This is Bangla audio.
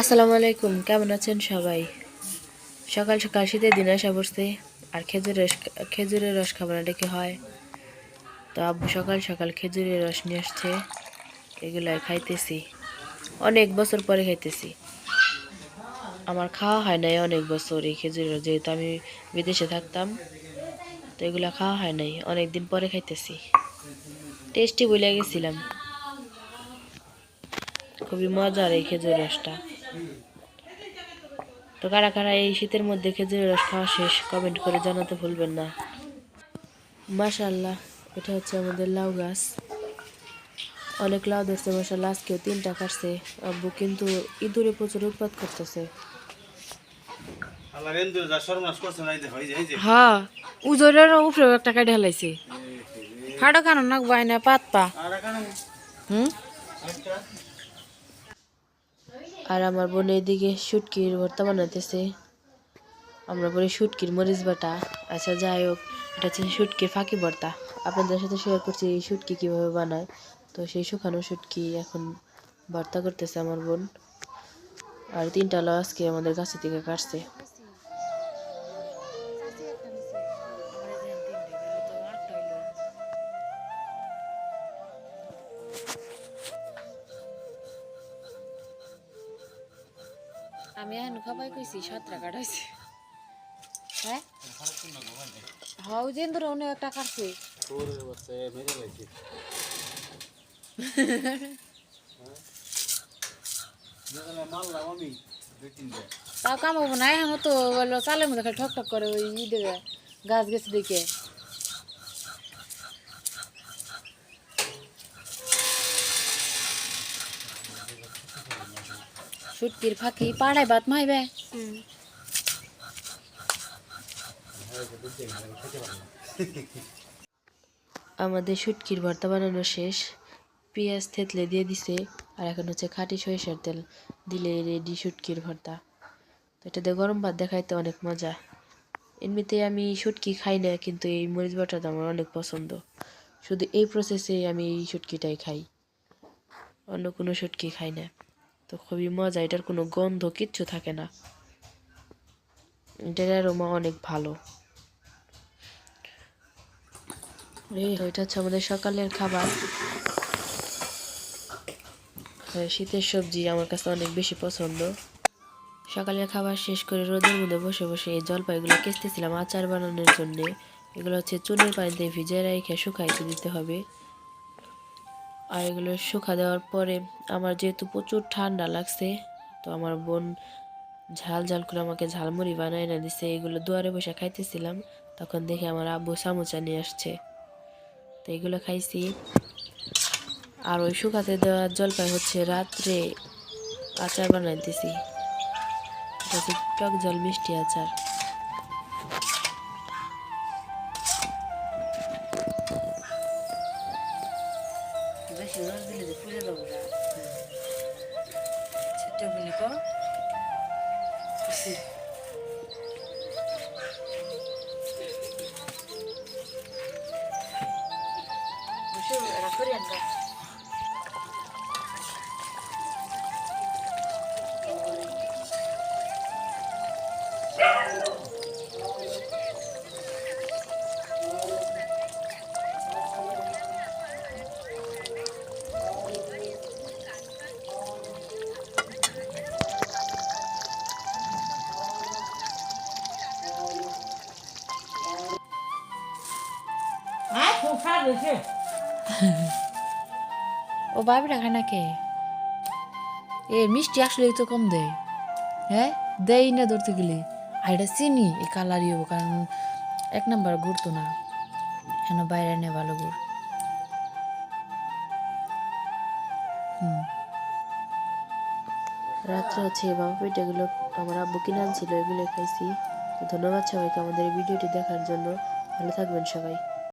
আসসালামু আলাইকুম, কেমন আছেন সবাই? সকাল সকাল শীতের দিন আসা পড়ছে আর খেজুরের খেজুরের রস খাবার ডেকে হয়। তো আব্বু সকাল সকাল খেজুরের রস নিয়ে আসছে, এগুলো খাইতেছি। অনেক বছর পরে খাইতেছি। আমার খাওয়া হয় নাই অনেক বছর এই খেজুরের রস, যেহেতু আমি বিদেশে থাকতাম, তো এগুলো খাওয়া হয় নাই অনেক দিন পরে খাইতেছি। টেস্টি বলে গেছিলাম। খুবই মজার এই খেজুর রসটা। তো কারা কারা এই শীতের মধ্যে খেজুরের রস খাওয়া শেষ কমেন্ট করে জানাতে ভুলবেন না। মাশাল্লাহ এটা হচ্ছে আমাদের লাউ গাছ। অনেক লাউ ধরছে মাসাল্লাহ আজকেও তিনটা কাটছে। আব্বু কিন্তু ইঁদুরে প্রচুর উৎপাত করতেছে। হ্যাঁ উজরের উপরে একটা কাটে হেলাইছে ফাটো খানো নাক বাইনা পাত পা। হুম? একটা আর আমার বোন এইদিকে শুটকির ভর্তা বানাইতেছে। আমরা বলি শুটকির মরিচ বাটা। আচ্ছা যাই হোক, এটা হচ্ছে শুটকির ফাঁকি ভর্তা। আপনাদের সাথে শেয়ার করছি এই শুটকি কীভাবে বানায়। তো সেই শুকানো শুটকি এখন ভর্তা করতেছে আমার বোন। আর তিনটা লাউ আজকে আমাদের গাছে থেকে কাটছে। আমি এখন খাবাই কইছি সাতটা কাটাইছি হ্যাঁ হ্যাঁ? ওই দিন ধরে অনেক একটা কাটছে। তোর হচ্ছে মেরে লাইছি যেখানে মারলাম আমি দুই তিনটে তাও কামাবো না, এখন তো চালের মধ্যে ঠক ঠক করে ই দেবে, গাছ গেছে দেখে। সুটকির ফাঁকি পাড়ায় বাত মাইবে আমাদের শুটকির ভর্তা বানানো শেষ। পেঁয়াজ থেতলে দিয়ে দিছে, আর এখন হচ্ছে খাঁটি সরিষার তেল। দিলে রেডি শুটকির ভর্তা। তো এটাতে গরম ভাত দেখাইতে অনেক মজা। এমনিতে আমি শুটকি খাই না, কিন্তু এই মরিচ বাটাটা আমার অনেক পছন্দ। শুধু এই প্রসেসে আমি এই শুটকিটাই খাই। অন্য কোনো শুটকি খাই না। তো খুবই মজা, এটার কোনো গন্ধ, কিচ্ছু থাকে না। এটার অ্যারোমা অনেক ভালো। ওইটা হচ্ছে আমাদের সকালের খাবার। শীতের সবজি আমার কাছে অনেক বেশি পছন্দ। সকালের খাবার শেষ করে রোদের মধ্যে বসে বসে এই জলপাইগুলো কেচতেছিলাম আচার বানানোর জন্য। এগুলো হচ্ছে চুনের পানিতে ভিজে রেখে শুকাইতে দিতে হবে। আর এগুলো শুকা দেওয়ার পরে আমার যেহেতু প্রচুর ঠান্ডা লাগছে, তো আমার বোন ঝাল ঝাল করে আমাকে ঝালমুড়ি বানায় না দিছে। এগুলো দুয়ারে বসে খাইতেছিলাম, তখন দেখে আমার আব্বু সামোচা নিয়ে আসছে। তো এগুলো খাইছি। আর ওই শুকাতে দেওয়া জলপাই হচ্ছে রাত্রে আচার বানাইতেছি। টক জল মিষ্টি আচার। ছোট্ট বলি তো বসে এটা করে ও বাবিটা খায় না কে এ, মিষ্টি আসলে তো কম দেয়। হ্যাঁ? দেয় না ধরতে গেলে। আর এটা চিনি, এই কালারই হব, কারণ এক নাম্বার গুড় তো না। কেন বাইরে নে ভালো গুড়। হুম। রাত্রে হচ্ছে বাবা পিঠাগুলো আমার আব্বু কিনে আনছিল এগুলো খাইছি। ধন্যবাদ সবাইকে আমাদের ভিডিওটি দেখার জন্য। ভালো থাকবেন সবাই।